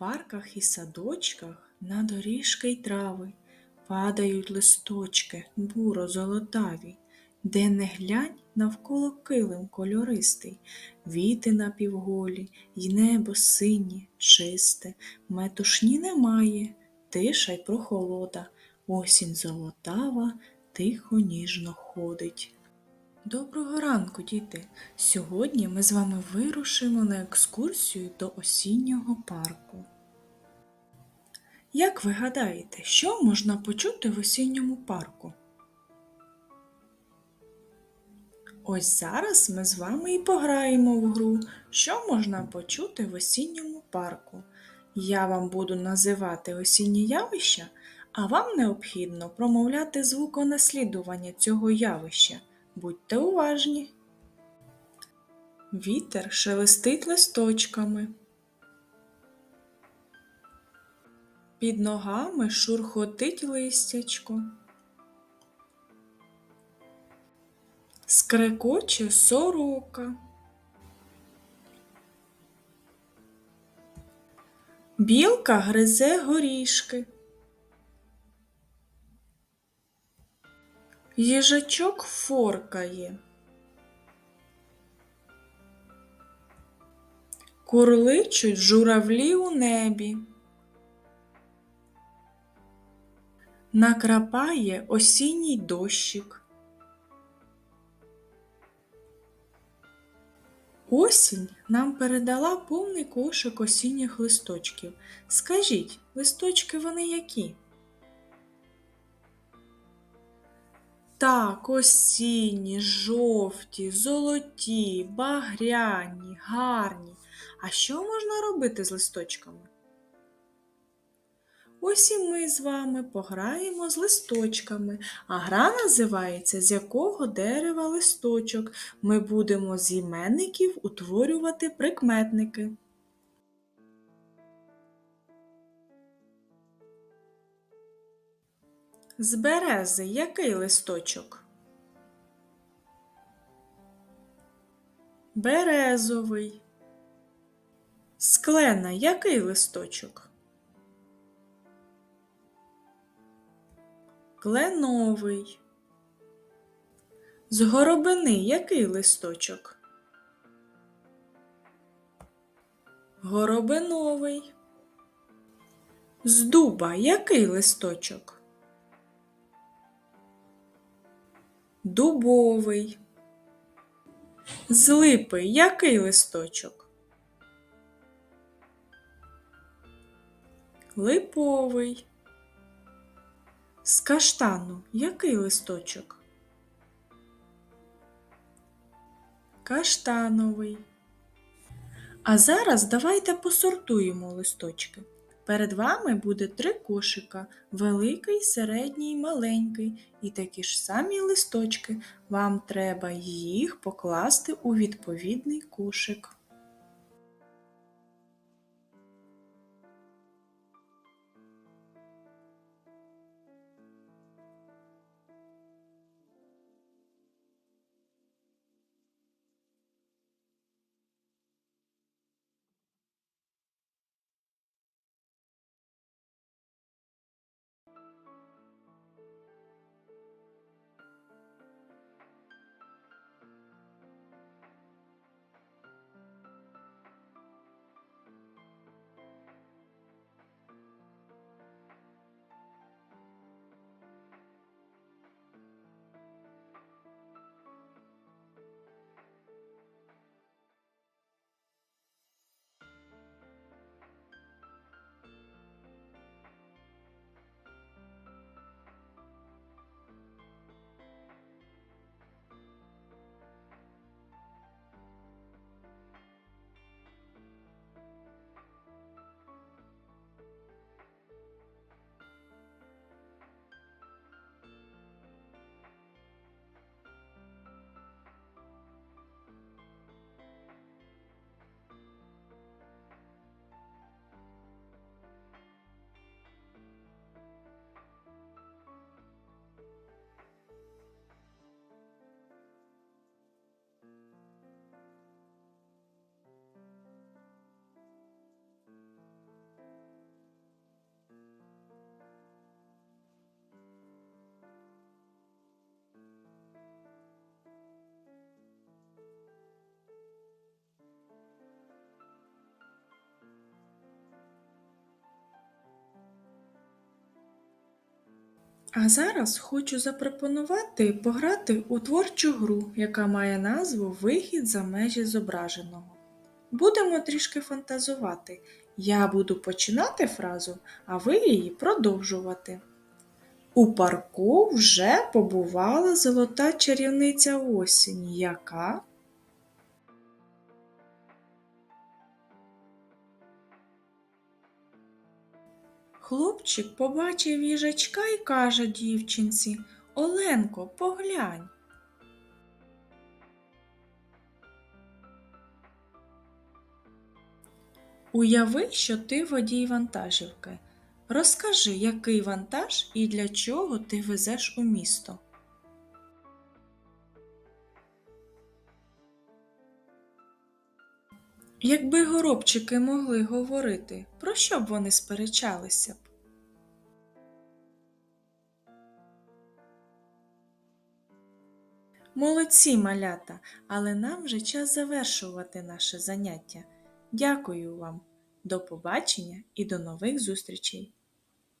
парках і садочках на доріжки й трави падають листочки буро золотаві, де не глянь навколо килим кольористий, віти напівголі, й небо синє, чисте, метушні немає, тиша й прохолода, осінь золотава, тихо ніжно ходить. Доброго ранку, діти! Сьогодні ми з вами вирушимо на екскурсію до осіннього парку. Як ви гадаєте, що можна почути в осінньому парку? Ось зараз ми з вами і пограємо в гру, що можна почути в осінньому парку. Я вам буду називати осінні явища, а вам необхідно промовляти звуконаслідування цього явища. Будьте уважні. Вітер шелестить листочками. Під ногами шурхотить листячко. Скрекоче сорока. Білка гризе горішки. Їжачок форкає. Курличуть журавлі у небі. Накрапає осінній дощик. Осінь нам передала повний кошик осінніх листочків. Скажіть, листочки вони які? Так, осінні, жовті, золоті, багряні, гарні. А що можна робити з листочками? Ось і ми з вами пограємо з листочками, а гра називається З якого дерева листочок. Ми будемо з іменників утворювати прикметники. З берези який листочок? Березовий. З клена який листочок? Кленовий. З горобини який листочок? Горобиновий. З дуба який листочок? Дубовий. З липи який листочок? Липовий. З каштану який листочок? Каштановий. А зараз давайте посортуємо листочки. Перед вами буде три кошика великий, середній, маленький. І такі ж самі листочки. Вам треба їх покласти у відповідний кошик. А зараз хочу запропонувати пограти у творчу гру, яка має назву Вихід за межі зображеного. Будемо трішки фантазувати. Я буду починати фразу, а ви її продовжувати. У парку вже побувала золота чарівниця осінь, яка Хлопчик побачив їжачка і каже дівчинці Оленко, поглянь. Уяви, що ти водій вантажівки. Розкажи, який вантаж і для чого ти везеш у місто. Якби горобчики могли говорити, про що б вони сперечалися б? Молодці, малята, але нам вже час завершувати наше заняття. Дякую вам. До побачення і до нових зустрічей!